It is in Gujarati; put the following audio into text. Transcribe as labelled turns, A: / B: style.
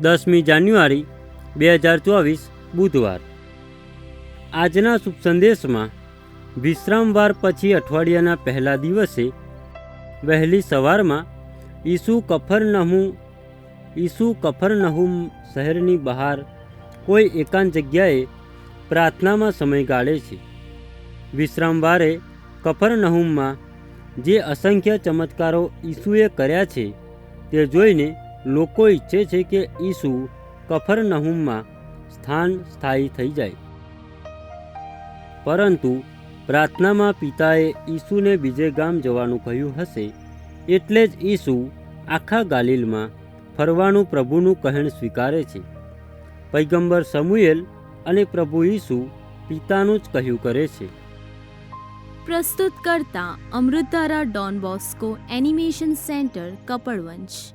A: દસમી જાન્યુઆરી, બે હજાર ચોવીસ, બુધવાર. આજના શુભ સંદેશમાં, વિશ્રામવાર પછી અઠવાડિયાના પહેલા દિવસે, વહેલી સવારમાં, ઈસુ કફરનહુમ ઈસુ કફરનહુમ શહેરની બહાર કોઈ એકાંત જગ્યાએ પ્રાર્થનામાં સમય ગાળે છે. વિશ્રામવારે કફરનહુમમાં જે અસંખ્ય ચમત્કારો ઈસુએ કર્યા છે, તે જોઈને લોકો ઈચ્છે છે કે ઈસુ કફરનહુમમાં સ્થાન સ્થાયી થઈ જાય. પરંતુ પ્રાર્થનામાં પિતાએ ઈસુને બીજે ગામ જવાનું કહ્યું હશે, એટલે જ ઈસુ આખા ગાલિલમાં ફરવાનું પ્રભુનું કહેણ સ્વીકારે છે. પૈગંબર સમુએલ અને પ્રભુ ઈસુ પિતાનું જ કહ્યું કરે છે.
B: પ્રસ્તુત કરતા અમૃતારા Don Bosco animation centre Kapadvanj